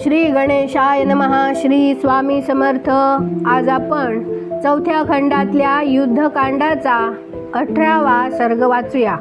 श्री गणेशाय नमहा श्री स्वामी समर्थ. आज आपण चौथ्या खंडातल्या युद्धकांडाचा अठरावा सर्ग वाचूया.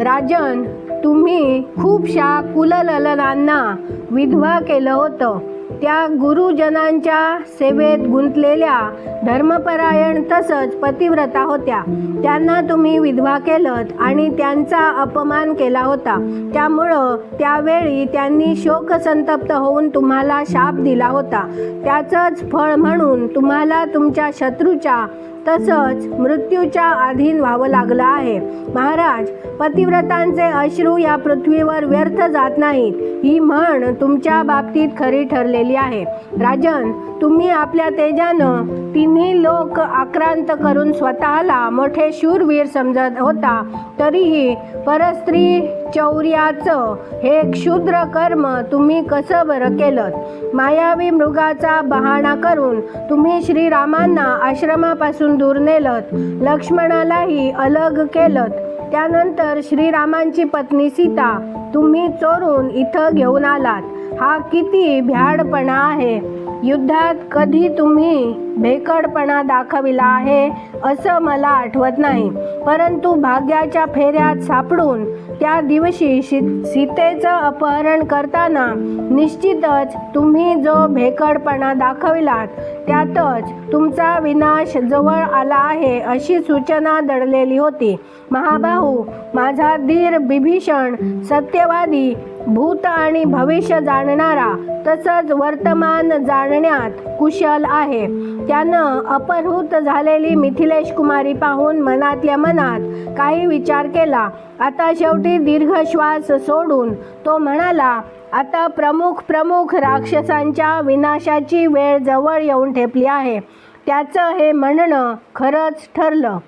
राजन तुम्ही खूपशा कुलललनांना विधवा केलं होतं. त्या गुरुजनांच्या सेवेत गुंतलेल्या धर्मपरायण तसंच पतिव्रता होत्या. त्यांना तुम्ही विधवा केलं आणि त्यांचा अपमान केला होता. त्यामुळं त्यावेळी त्यांनी शोकसंतप्त होऊन तुम्हाला शाप दिला होता. त्याचंच फळ म्हणून तुम्हाला तुमच्या शत्रूच्या तसंच मृत्यूच्या अधीन व्हावं लागलं आहे. महाराज पतिव्रतांचे अश्रू या पृथ्वीवर व्यर्थ जात नाहीत. ही म्हण तुमच्या बाबतीत खरी ठरलेली आहे. राजन तुम्ही आपल्या तेजानं तिन्ही लोक आक्रांत करून स्वतःला मोठे शूरवीर समजत होता. तरीही परस्त्री चौर्याचं हे क्षुद्र कर्म तुम्ही कसं बरं केलं मायावी मृगाचा बहाणा करून तुम्ही श्रीरामांना आश्रमापासून दूर नेलत. लक्ष्मणालाही अलग केलं त्यानंतर श्रीरामांची पत्नी सीता तुम्ही चोरून इथं घेऊन आलात. हा किती भ्याडपणा आहे. युद्धात कधी तुम्ही भेकडपणा दाखविला आहे असं मला आठवत नाही. परंतु भाग्याच्या फेऱ्यात सापडून त्या दिवशी शी सीतेचं अपहरण करताना निश्चितच तुम्ही जो भेकडपणा दाखविलात त्यातच तुमचा विनाश जवळ आला आहे अशी सूचना दडलेली होती. महाबाहू माझा धीर बिभीषण सत्यवादी भूत आणि भविष्य जाणणारा तसंच वर्तमान जाणण्यात कुशल आहे. त्यानं अपहृत झालेली मिथिलेश कुमारी पाहून मनातल्या मनात काही विचार केला. आता शेवटी दीर्घ श्वास सोडून तो म्हणाला आता प्रमुख प्रमुख राक्षसांच्या विनाशाची वेळ जवळ येऊन ठेपली आहे. त्याचं हे म्हणणं खरंच ठरलं.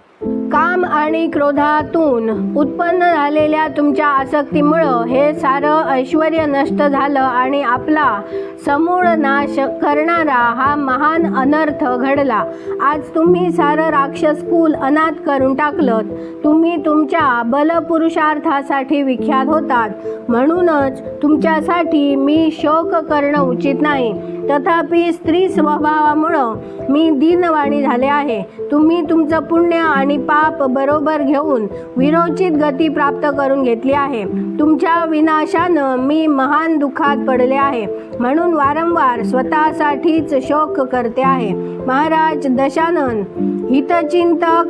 काम आणि क्रोधातून उत्पन्न झालेल्या तुमच्या आसक्तीमुळं हे सारं ऐश्वर नष्ट झालं आणि आपला समूळ नाश करणारा हा महान अनर्थ घडला. आज तुम्ही सारं राक्षस कुल अनाथ करून टाकलं तुम्ही तुमच्या बलपुरुषार्थासाठी विख्यात होतात. म्हणूनच तुमच्यासाठी मी शोक करणं उचित नाही. तथापि स्त्री स्वभावामुळं मी दीनवाणी झाले आहे. तुम्ही तुमचं पुण्य आणि पाप बरोबर घेऊन विरोचित गती प्राप्त करून घेतली आहे. तुमच्या विनाशानं मी महान दुःखात पडले आहे. म्हणून वारंवार स्वतःसाठीच शोक करते आहे. महाराज दशानन हितचिंतक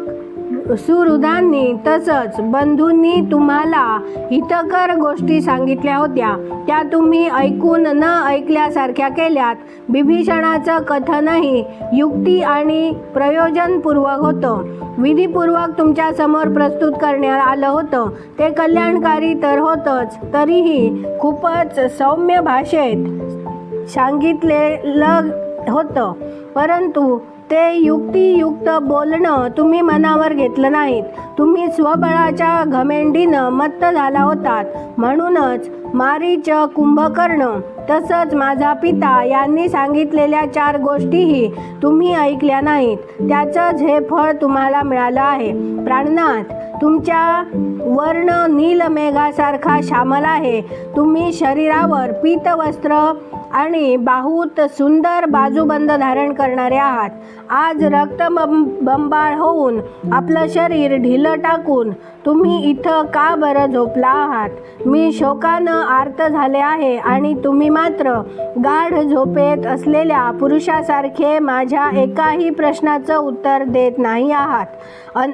सुहृदांनी तसंच बंधूंनी तुम्हाला हितकर गोष्टी सांगितल्या होत्या. त्या तुम्ही ऐकून न ऐकल्यासारख्या केल्यात. बिभीषणाचं कथनही युक्ती आणि प्रयोजनपूर्वक होतं. विधीपूर्वक तुमच्यासमोर प्रस्तुत करण्यात आलं होतं. ते कल्याणकारी तर होतंच तरीही खूपच सौम्य भाषेत सांगितलेलं होतं. परंतु ते युक्तियुक्त बोलणं तुम्ही मनावर घेतलं नाहीत. तुम्ही स्वबळाच्या घमेंडीनं मत्त झाला होतात. म्हणूनच मारीच कुंभकर्ण तसंच माझा पिता यांनी सांगितलेल्या चार गोष्टीही तुम्ही ऐकल्या नाहीत. त्याचंच हे फळ तुम्हाला मिळालं आहे. प्राणनाथ तुमच्या वर्ण नीलमेघासारखा श्यामल आहे. तुम्ही शरीरावर पीतवस्त्र आणि बाहूत सुंदर बाजूबंद धारण करणारे आहात. आज रक्त बंबाळ होऊन आपलं शरीर ढिल टाकून तुम्ही इथं का बरं झोपला आहात? मी शोकानं आर्त झाले आहे आणि तुम्ही मात्र गाढ झोपेत असलेल्या पुरुषासारखे माझ्या एकाही प्रश्नाचं उत्तर देत नाही आहात.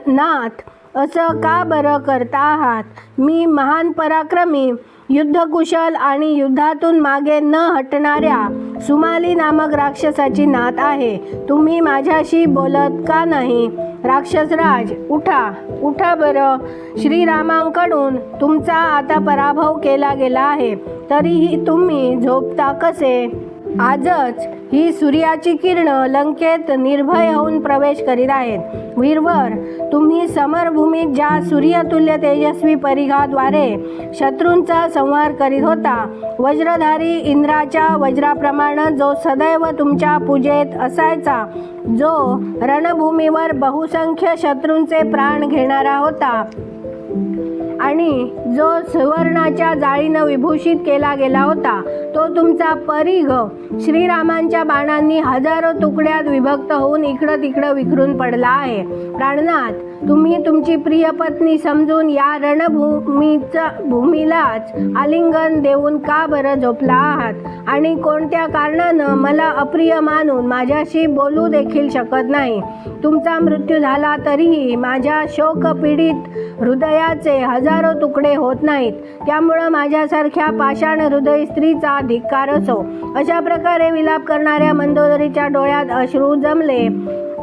नाथ असं का बरं करता आहात? मी महान पराक्रमी युद्धकुशल आणि युद्धातून मागे न हटणाऱ्या सुमाली नामक राक्षसाची नात आहे. तुम्ही माझ्याशी बोलत का नाही? राक्षसराज उठा उठा बरं. श्रीरामांकडून तुमचा आता पराभव केला गेला आहे. तरीही तुम्ही झोपता कसे? आजच ही सूर्याची किरणं लंकेत निर्भय होऊन प्रवेश करीत आहेत. वीरवर तुम्ही समरभूमीत ज्या सूर्यतुल्य तेजस्वी परिघाद्वारे शत्रूंचा संहार करीत होता वज्रधारी इंद्राच्या वज्राप्रमाणे जो सदैव तुमच्या पूजेत असायचा जो रणभूमीवर बहुसंख्य शत्रूंचे प्राण घेणारा होता. आणि जो सुवर्णाच्या जाळीनं विभूषित केला गेला होता तो तुमचा परिघ श्रीरामांच्या बाणांनी हजारो तुकड्यात विभक्त होऊन इकडं तिकडं विखरून पडला आहे. प्राणनाथ तुम्ही तुमची प्रिय पत्नी समजून या रणभूमीचा भूमीलाच आलिंगन देऊन का बरं झोपला आहात? आणि कोणत्या कारणानं मला अप्रिय मानून माझ्याशी बोलू देखील शकत नाही? तुमचा मृत्यू झाला तरीही माझ्या शोकपीडित हृदयाचे हजारो तुकडे होत नाहीत. त्यामुळं माझ्यासारख्या पाषाण हृदय स्त्रीचा धिक्कार असो. अशा प्रकारे विलाप करणाऱ्या मंदोदरीच्या डोळ्यात अश्रू जमले.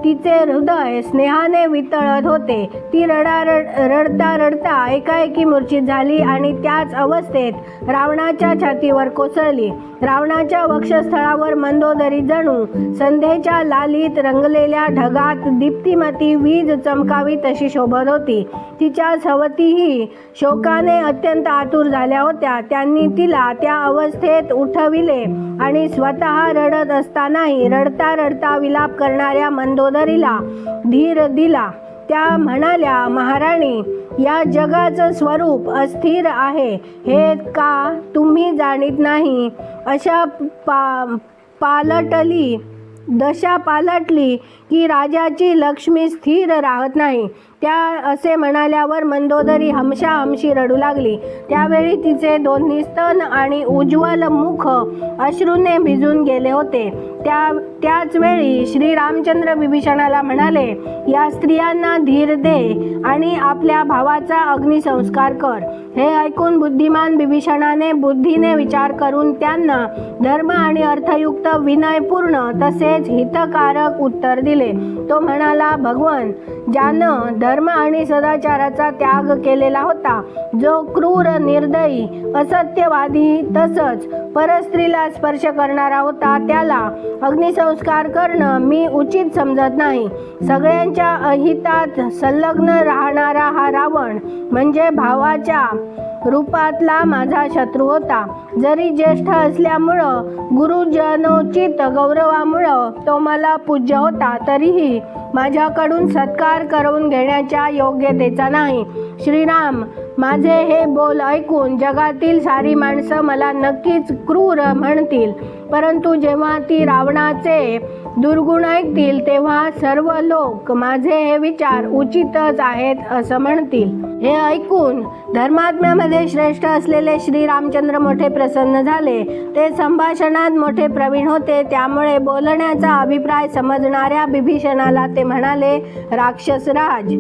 तिचे हृदय स्नेहाने वितळत होते. ती रडा रड रडता रडता एकाएकी मूर्छित झाली आणि त्याच अवस्थेत रावणाच्या छातीवर कोसळली. रावणाच्या वक्षस्थळावर मंदोदरी जणू संध्येच्या लालीत रंगलेल्या ढगात दीप्तिमती वीज चमकावी तशी शोभत होती. तिच्या सवतीही शोकाने अत्यंत आतुर झाल्या होत्या. त्यांनी तिला त्या अवस्थेत उठविले आणि स्वतः रडत असतानाही रडता रडता विलाप करणाऱ्या मंदोदरीला धीर दिला. त्या म्हणाल्या महाराणी या जगाचं स्वरूप अस्थिर आहे. हे का तुम्ही जाणीत नाही? अशा पा पालटली दशा पालटली की राजाची लक्ष्मी स्थिर राहत नाही. त्या असे म्हणाल्यावर मंदोदरी हमशा हमशी रडू लागली. त्यावेळी तिचे दोन्ही स्तन आणि उज्ज्वल मुख अश्रूने भिजून गेले होते. त्या त्याच वेळी श्री रामचंद्र विभीषणाला म्हणाले या स्त्रियांना धीर दे आणि आपल्या भावाचा अग्निसंस्कार कर. हे ऐकून बुद्धिमान विभीषणाने बुद्धीने विचार करून त्यांना धर्म आणि अर्थयुक्त विनयपूर्ण तसेच हितकारक उत्तर दिले. तो म्हणाला भगवान ज्यानं धर्म आणि सदाचाराचा त्याग केलेला होता जो क्रूर निर्दयी असत्यवादी तसंच परस्त्रीला स्पर्श करणारा होता त्याला अग्निसंस्कार करणं मी उचित समजत नाही. सगळ्यांच्या अहितात संलग्न राहणारा हा रावण म्हणजे भावाच्या रूपातला माझा शत्रू होता. जरी ज्येष्ठ असल्यामुळं गुरुजनोचित गौरवामुळं तो मला पूज्य होता तरीही माझ्याकडून सत्कार करून घेण्याच्या योग्यतेचा नाही. श्रीराम माझे हे बोल ऐकून जगातील सारी माणसं मला नक्कीच क्रूर म्हणतील परंतु जेव्हा ती रावणाचे दुर्गुण ऐकतील तेव्हा सर्व लोक माझे हे विचार उचितच आहेत असं म्हणतील. हे ऐकून धर्मात्म्यामध्ये श्रेष्ठ असलेले श्री रामचंद्र मोठे प्रसन्न झाले. ते संभाषणात मोठे प्रवीण होते. त्यामुळे बोलण्याचा अभिप्राय समजणाऱ्या बिभीषणाला ते म्हणाले राक्षसराज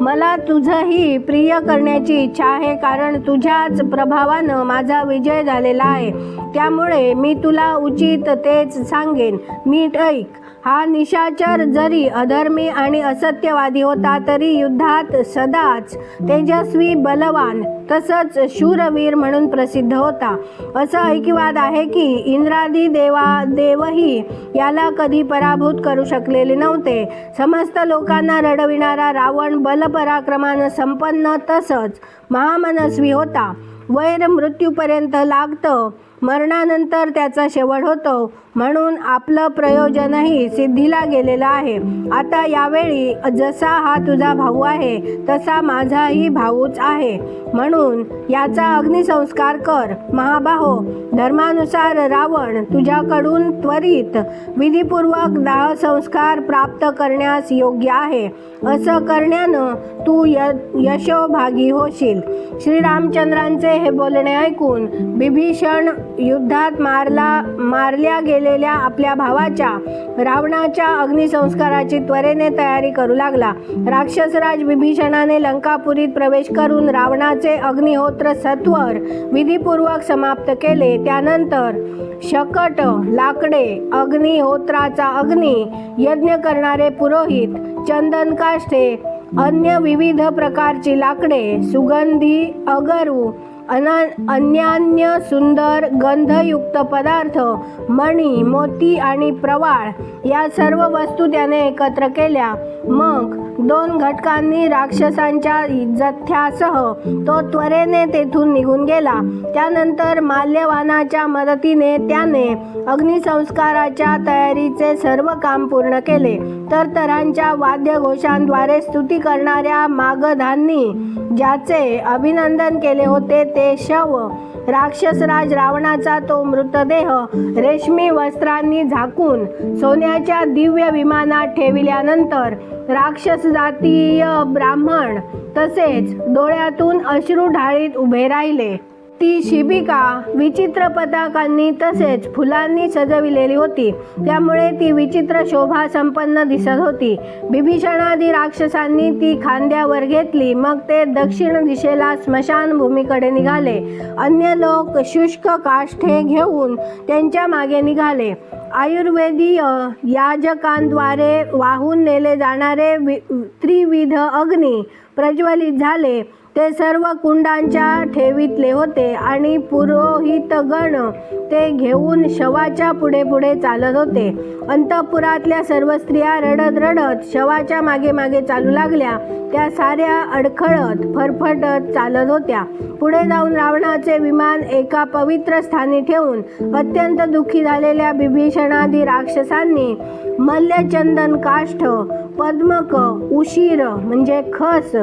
मला तुझंही प्रिय करण्याची इच्छा आहे कारण तुझ्याच प्रभावानं माझा विजय झालेला आहे. त्यामुळे मी तुला उचित तेच सांगेन. मीठ ऐक. हा निशाचर जरी अधर्मी आणि असत्यवादी होता तरी युद्धात सदाच तेजस्वी बलवान तसंच शूरवीर म्हणून प्रसिद्ध होता. असं ऐकिवाद आहे की इंद्रादी देवा देवही याला कधी पराभूत करू शकलेले नव्हते. समस्त लोकांना रडविणारा रावण बलपराक्रमानं संपन्न तसंच महामनस्वी होता. वैर मृत्यूपर्यंत लागतं. मरणानंतर त्याचा शेवट होतो. म्हणून आपलं प्रयोजनही सिद्धीला गेलेलं आहे. आता यावेळी जसा हा तुझा भाऊ आहे तसा माझाही भाऊच आहे. म्हणून याचा अग्निसंस्कार कर. महाबाहो धर्मानुसार रावण तुझ्याकडून त्वरित विधीपूर्वक दाहसंस्कार प्राप्त करण्यास योग्य आहे. असं करण्यानं तू य यशोभागी होशील. श्रीरामचंद्रांचे हे बोलणे ऐकून बिभीषण युद्धात मारला मारल्या गेलेल्या आपल्या भावाच्या रावणाच्या अग्निसंस्काराची त्वरेने तयारी करू लागला. राक्षसराज विभीषणाने लंकापुरीत प्रवेश करून रावणाचे अग्निहोत्र सत्वर विधीपूर्वक समाप्त केले. त्यानंतर शकट लाकडे अग्निहोत्राचा अग्नी यज्ञ करणारे पुरोहित चंदन काष्टे अन्य विविध प्रकारची लाकडे सुगंधी अगरू अन अन्यान्य सुंदर गंधयुक्त पदार्थ मणी मोती आणि प्रवाळ या सर्व वस्तू त्याने एकत्र केल्या. मग दोन घटकांनी राक्षसांच्या जथ्यासह तो त्वरेने तेथून निघून गेला. त्यानंतर माल्यवानाच्या मदतीने त्याने अग्निसंस्काराच्या तयारीचे सर्व काम पूर्ण केले. तर तरांच्या वाद्यघोषांद्वारे स्तुती करणाऱ्या मागधांनी ज्याचे अभिनंदन केले होते ते शव राक्षसराज रावणाचा तो मृतदेह रेशमी वस्त्रांनी झाकून सोन्याच्या दिव्य विमानात ठेविल्यानंतर राक्षस जातीय ब्राह्मण तसेच डोळ्यातून अश्रू ढाळीत उभे राहिले. ती शिबिका विचित्र पताकांनी तसेच फुलांनी सजविलेली होती. त्यामुळे ती विचित्र शोभा संपन्न दिसत होती. बिभीषणादी राक्षसांनी ती खांद्यावर घेतली. मग ते दक्षिण दिशेला स्मशानभूमीकडे निघाले. अन्य लोक शुष्क काष्ठे घेऊन त्यांच्या मागे निघाले. आयुर्वेदीय याजकांद्वारे वाहून नेले जाणारे वि त्रिविध अग्नी प्रज्वलित झाले. ते सर्व कुंडांच्या ठेवीतले होते आणि पुरोहितगण ते घेऊन शवाच्या पुढे पुढे चालत होते. अंतपुरातल्या सर्व स्त्रिया रडत रडत शवाच्या मागे मागे चालू लागल्या. त्या साऱ्या अडखळत फरफटत चालत होत्या. पुढे जाऊन रावणाचे विमान एका पवित्र स्थानी ठेवून अत्यंत दुःखी झालेल्या बिभीषणादी राक्षसांनी मल्लचंदन काष्ठ पद्मक उशीर म्हणजे खस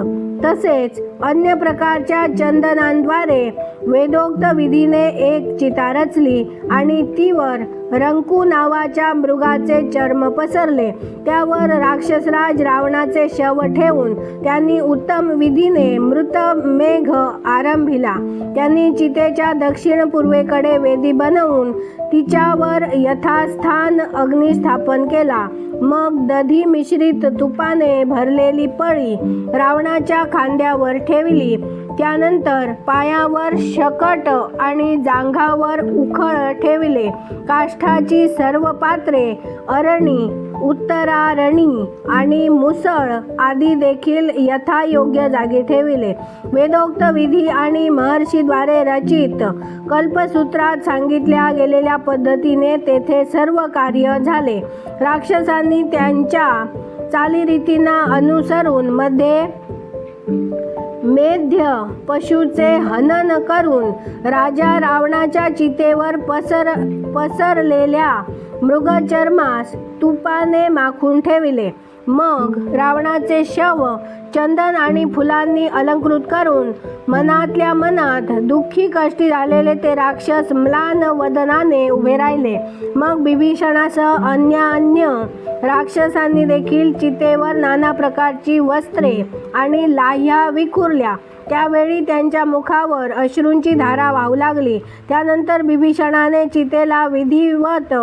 तसेच अन्य प्रकारच्या चंदनांद्वारे वेदोक्त विधीने एक चिता रचली आणि तीवर रंकू नावाच्या मृगाचे चर्म पसरले. त्यावर राक्षसराज रावणाचे शव ठेवून त्यांनी उत्तम विधीने मृत मेघ आरंभिला. त्यांनी चितेच्या दक्षिण पूर्वेकडे वेदी बनवून तिच्यावर यथास्थान अग्नी स्थापन केला. मग दधी मिश्रित तुपाने भरलेली पळी रावणाच्या खांद्यावर ठेवी ठेवली त्यानंतर पायावर शकट आणि जांघावर उखळ ठेवले. काष्ठाची सर्व पात्रे अरणी उत्तरारणी आणि मुसळ आदी देखील यथायोग्य जागी ठेविले. वेदोक्त विधी आणि महर्षीद्वारे रचित कल्पसूत्रात सांगितल्या गेलेल्या पद्धतीने तेथे सर्व कार्य झाले. राक्षसांनी त्यांच्या चालीरीतींना अनुसरून मध्ये मेध्य पशुचे हनन करून राजा रावणाच्या चितेवर पसर पसरलेल्या मृगचर्मास तुपाने माखून ठेविले. मग रावणाचे शव चंदन आणि फुलांनी अलंकृत करून मनातल्या मनात दुःखी कष्टी झालेले ते राक्षस म्लान वदनाने उभे राहिले. मग बिभीषणासह अन्य अन्य राक्षसांनी देखील चितेवर नाना प्रकारची वस्त्रे आणि लाह्या विखुरल्या. त्यावेळी त्यांच्या मुखावर अश्रूंची धारा वाहू लागली. त्यानंतर बिभीषणाने चितेला विधिवत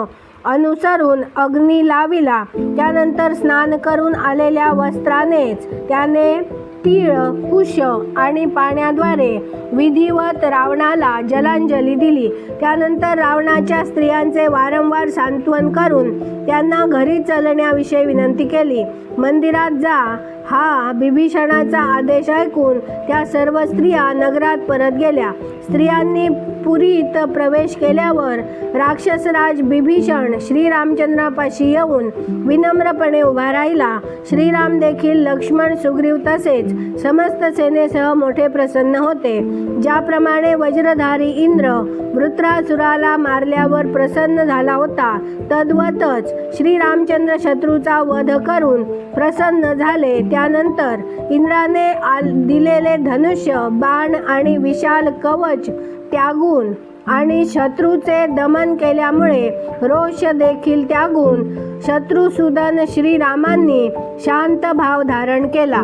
अनुसरून अग्नी लाविला. त्यानंतर स्नान करून आलेल्या वस्त्रानेच त्याने तीळ कुश आणि पाण्याद्वारे विधिवत रावणाला जलांजली दिली. त्यानंतर रावणाच्या स्त्रियांचे वारंवार सांत्वन करून त्यांना घरी चलण्याविषयी विनंती केली. मंदिरात जा हा बिभीषणाचा आदेश ऐकून त्या सर्व स्त्रिया नगरात परत गेल्या. स्त्रियांनी पुरीत प्रवेश केल्यावर राक्षसराज बिभीषण श्रीरामचंद्रापाशी येऊन विनम्रपणे उभा राहिला. श्रीराम देखील लक्ष्मण सुग्रीव तसेच समस्त सेनेसह मोठे प्रसन्न होते. ज्याप्रमाणे वज्रधारी इंद्र वृत्रासुराला मारल्यावर प्रसन्न झाला होता तद्वतच श्रीरामचंद्र शत्रूचा वध करून प्रसन्न झाले. त्यानंतर इंद्राने आल दिलेले धनुष्य बाण आणि विशाल कवच त्यागून आणि शत्रूचे दमन केल्यामुळे रोष देखील त्यागून शत्रुसूदन श्रीरामांनी शांत भाव धारण केला.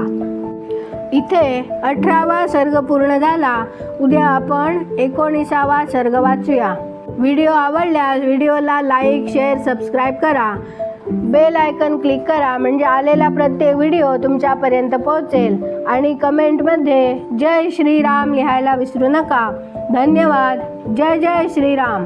इथे अठरावा सर्ग पूर्ण झाला. उद्या आपण एकोणीसावा सर्ग वाचूया. व्हिडिओ आवडल्यास व्हिडिओला लाईक शेअर सबस्क्राईब करा. बेल आयकन क्लिक करा म्हणजे आलेला प्रत्येक व्हिडिओ तुमच्यापर्यंत पोहोचेल. आणि कमेंटमध्ये जय श्रीराम लिहायला विसरू नका. धन्यवाद. जय जय श्रीराम.